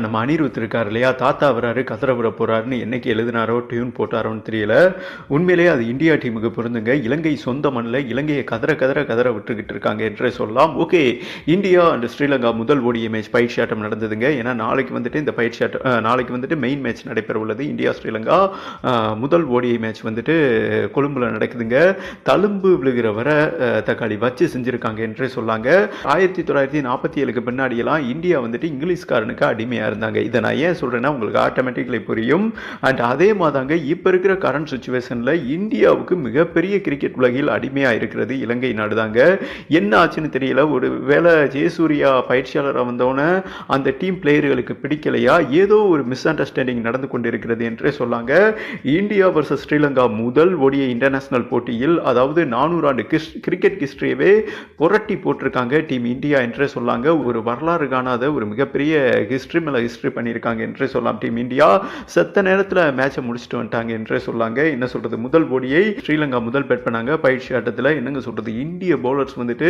நம்ம அனிருத் இருக்கார் இல்லையா? தாத்தா வராரு கதற விட போறாருன்னு என்னைக்கு எழுதினாரோ டியூன் போட்டாரோன்னு தெரியல. உண்மையிலேயே அது இந்தியா டீமுக்கு பொருந்துங்க. இலங்கை சொந்த மண்ணில் இலங்கையை கதற கதற கதற விட்டுக்கிட்டு இருக்காங்க என்றே சொல்லலாம். ஓகே இந்தியா அண்ட் ஸ்ரீலங்கா முதல் ஓடிய மேட்ச் பயிற்சி ஆட்டம் நடந்ததுங்க. ஏன்னா நாளைக்கு வந்துட்டு இந்த பயிற்சி ஆட்டம் நாளைக்கு வந்துட்டு மெயின் மேட்ச் நடைபெற உள்ளது. இந்தியா ஸ்ரீலங்கா முதல் ஓடிய மேட்ச் வந்துட்டு கொழும்புல நடக்குதுங்க. தழும்பு விழுகிற வர தக்காளி வச்சு செஞ்சிருக்காங்க என்றே சொல்லாங்க. ஆயிரத்தி தொள்ளாயிரத்தி நாற்பத்தி ஏழுக்கு பின்னாடியெல்லாம் இந்தியா வந்துட்டு இங்கிலீஷ்காரனுக்கு அடிமையாக இருந்தாங்க. இதை நான் ஏன் சொல்கிறேன்னா உங்களுக்கு ஆட்டோமேட்டிக்லி புரியும். அண்ட் அதே மாதிரிங்க இப்போ இருக்கிற கரண்ட் சுச்சுவேஷனில் இந்தியாவுக்கு மிகப்பெரிய கிரிக்கெட் உலகில் அடிமையாக இருக்கிறது இலங்கை நாடு தாங்க. என்ன ஆச்சுன்னு தெரியல. ஒரு வேலை ஜெயசூர்யா பயிற்சியாளராக வந்தோன்னே அந்த டீம் பிளேயர்களுக்கு பிடிக்கலையா? ஏதோ ஒரு மிஸ் அண்டர்ஸ்டாண்டிங் நடந்து கொண்டிருக்கிறது என்றே சொல்லாங்க. இந்தியா வர்சஸ் ஸ்ரீலங்கா முதல் ஒடிய இன்டர்நேஷனல் போட்டியில் அதாவது நானூறு ஆண்டு கிஸ் கிரிக்கெட் ஹிஸ்டரியவே புரட்டி போட்டிருக்காங்க டீம் இந்தியா என்றே சொல்லாங்க. ஒரு வரலாறு காணாத ஒரு மிகப்பெரிய ஹிஸ்ட்ரி மேலே ஹிஸ்ட்ரி பண்ணியிருக்காங்க என்றே சொல்லலாம். டீம் இந்தியா செத்த நேரத்தில் மேட்சை முடிச்சுட்டு வந்துட்டாங்க என்றே சொல்லாங்க. என்ன சொல்கிறது முதல் போடியை ஸ்ரீலங்கா முதல் பேட் பண்ணாங்க. பயிற்சி ஆட்டத்தில் என்னங்க சொல்கிறது இந்திய பவுலர்ஸ் வந்துட்டு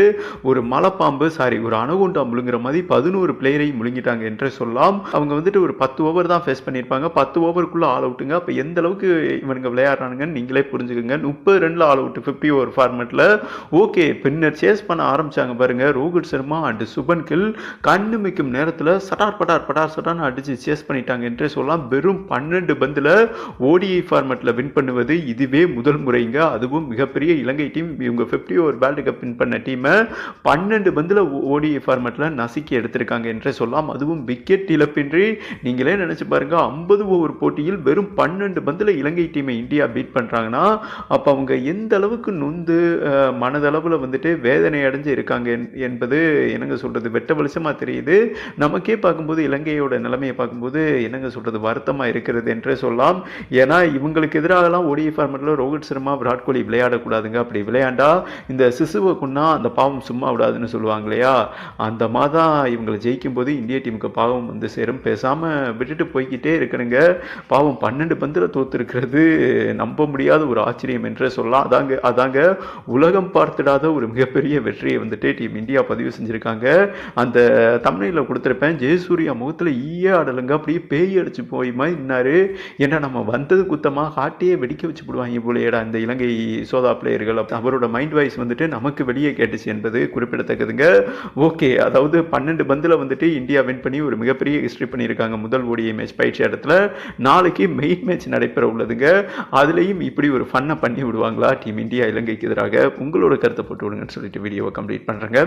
ஒரு மலைப்பாம்பு சாரி ஒரு அணுகுண்டா முழுங்குற மாதிரி பதினோரு பிளேயரை முழுங்கிட்டாங்க என்றே சொல்லலாம். அவங்க வந்துட்டு ஒரு பத்து ஓவர் தான் ஃபேஸ் பண்ணியிருப்பாங்க. பத்து ஓவருக்குள்ளே ஆல் அவுட்டுங்க அப்போ எந்த அளவுக்கு இவனுங்க விளையாடுறானுங்கன்னு நீங்களே புரிஞ்சுக்கோங்க. முப்பது ரெண்டில் ஆல் அவுட் ஃபிஃப்டி ஓவர் ஃபார்மெட்டில் ஓகே பின்னர் சேஸ் பண்ண ஆரம்பிச்சாங்க பாருங்க. ரோஹித் சர்மா அண்ட் சுபன் கில் கண்ணுமிக்கும் நேரத்தில் சட்டார் பட்டார் பட்டார் சட்டார்னு அடிச்சு சேஸ் பண்ணிட்டாங்க. என்றே சொல்லலாம். வெறும் பன்னெண்டு பந்தில் ஓடிஐ ஃபார்மெட்டில் வின் பண்ணுவது இதுவே முதல் முறைங்க. அதுவும் மிகப்பெரிய இலங்கை டீம் இவங்க fifty over world cup win பண்ண டீமை பன்னெண்டு பந்தில் ஓடிஐ ஃபார்மெட்டில் நசுக்கி எடுத்திருக்காங்க என்றே சொல்லலாம். அதுவும் விக்கெட் இழப்பின்றி நீங்களே நினச்சி பாருங்க. ஐம்பது ஓவர் போட்டியில் வெறும் பன்னெண்டு பந்தில் இலங்கை டீமை இந்தியா பீட் பண்ணுறாங்கன்னா அப்போ அவங்க எந்த அளவுக்கு நொந்து மனதளவில் வந்துட்டு வேதனை அடைஞ்சு இருக்காங்க என்பது என்னங்க சொல்கிறது வெட்ட வெளிச்சமாக தெரியுது. நமக்கே பார்க்கும்போது இலங்கையோட நிலைமையை பார்க்கும்போது என்னங்க சொல்கிறது வருத்தமாக இருக்கிறது என்றே சொல்லலாம். ஏன்னா இவங்களுக்கு எதிராகலாம் ஒடி ஃபார்மெட்டில் ரோஹித் சர்மா விராட் கோலி விளையாடக்கூடாதுங்க. அப்படி விளையாண்டா இந்த சிசுவை கொன்னா அந்த பாவம் சும்மா விடாதுன்னு சொல்லுவாங்க இல்லையா? அந்த மாதிரி தான் இவங்களை ஜெயிக்கும் போது இந்திய டீமுக்கு பாவம் வந்து சேரும். பேசாமல் விட்டுட்டு போய்க்கிட்டே இருக்கணுங்க. பாவம் பன்னெண்டு பந்தில் தோத்துருக்கிறது நம்ப முடியாத ஒரு ஆச்சரியம் என்றே சொல்லலாம். அதாங்க அதாங்க உலகம் பார்த்திடாத ஒரு மிகப்பெரிய வெற்றியை வந்துட்டு டீம் இந்தியா பதிவு செஞ்சுருக்காங்க. அந்த தமிழில் கொடுத்துருப்பேன் ஜெயசூர்யா முகத்தில் ஈயே ஆடலுங்க அப்படியே பேய் அடிச்சு போய் மாதிரி நின்னாரு. ஏன்னா நம்ம வந்தது குத்தமாக ஹார்ட்டையே வெடிக்க வச்சு போடுவாங்க போலேடா இந்த இலங்கை சோதா பிளேயர்கள். அவரோட மைண்ட் வாய்ஸ் வந்துட்டு நமக்கு வெளியே கேட்டுச்சு என்பது குறிப்பிடத்தக்கதுங்க. ஓகே அதாவது பன்னெண்டு பந்தில் வந்துட்டு இந்தியா வின் பண்ணி ஒரு மிகப்பெரிய ஹிஸ்ட்ரி பண்ணியிருக்காங்க. முதல் ஓடிஐ மேட்ச் பயிற்சி இடத்துல நாளைக்கு மெயின் மேட்ச் நடைபெற உள்ளதுங்க. அதுலேயும் இப்படி ஒரு ஃபன்னை பண்ணி விடுவாங்களா? டீம் இந்தியா இலங்கைக்கு எதிராக. உங்களோட கருத்தை போட்டு விடுங்கன்னு சொல்லிட்டு வீடியோவை கம்ப்ளீட் பண்ணுறேங்க